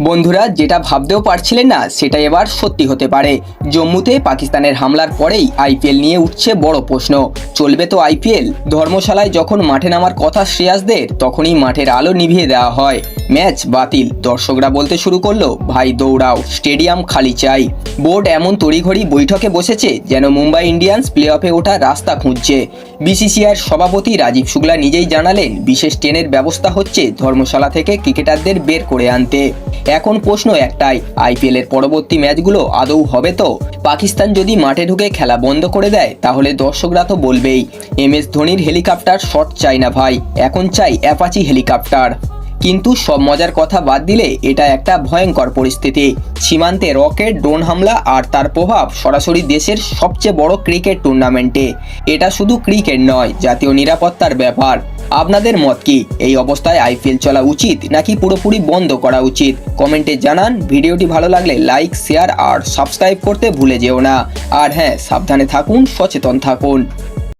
বন্ধুরা, যেটা ভাবতেও পারছিলেন না সেটা এবার সত্যি হতে পারে। জম্মুতে পাকিস্তানের হামলার পরেই আইপিএল নিয়ে উঠছে বড় প্রশ্ন। চলবে তো আইপিএল? ধর্মশালায় যখন মাঠে নামার কথা শ্রেয়াসদের, তখনই মাঠের আলো নিভিয়ে দেওয়া হয়। ম্যাচ বাতিল। দর্শকরা বলতে শুরু করল, ভাই, দৌড়াও, স্টেডিয়াম খালি চাই। বোর্ড এমন তড়িঘড়ি বৈঠকে বসেছে যেন মুম্বাই ইন্ডিয়ান্স প্লে অফে ওঠার রাস্তা খুঁজছে। বিসিসিআইয়ের সভাপতি রাজীব শুক্লা নিজেই জানালেন, বিশেষ ট্রেনের ব্যবস্থা হচ্ছে ধর্মশালা থেকে ক্রিকেটারদের বের করে আনতে। এখন প্রশ্ন একটাই আইপিএল এর পরবর্তী ম্যাচগুলো আদৌ হবে তো? পাকিস্তান যদি মাঠে ঢুকে খেলা বন্ধ করে দেয়, তাহলে দর্শকরা তো বলবেই এম এস ধোনির হেলিকপ্টার শট চাই না ভাই, এখন চাই অ্যাপাচি হেলিকপ্টার। কিন্তু সব মজার কথা বাদ দিলে এটা একটা ভয়ঙ্কর পরিস্থিতি। সীমান্তে রকেট, ড্রোন হামলা আর তার প্রভাব সরাসরি দেশের সবচেয়ে বড় ক্রিকেট টুর্নামেন্টে। এটা শুধু ক্রিকেট নয়, জাতীয় নিরাপত্তার ব্যাপার। আপনাদের মত কি? এই অবস্থায় আইপিএল চলা উচিত নাকি পুরোপুরি বন্ধ করা উচিত? কমেন্টে জানান। ভিডিওটি ভালো লাগলে লাইক, শেয়ার আর সাবস্ক্রাইব করতে ভুলে যেও না। আর হ্যাঁ সাবধানে থাকুন, সচেতন থাকুন।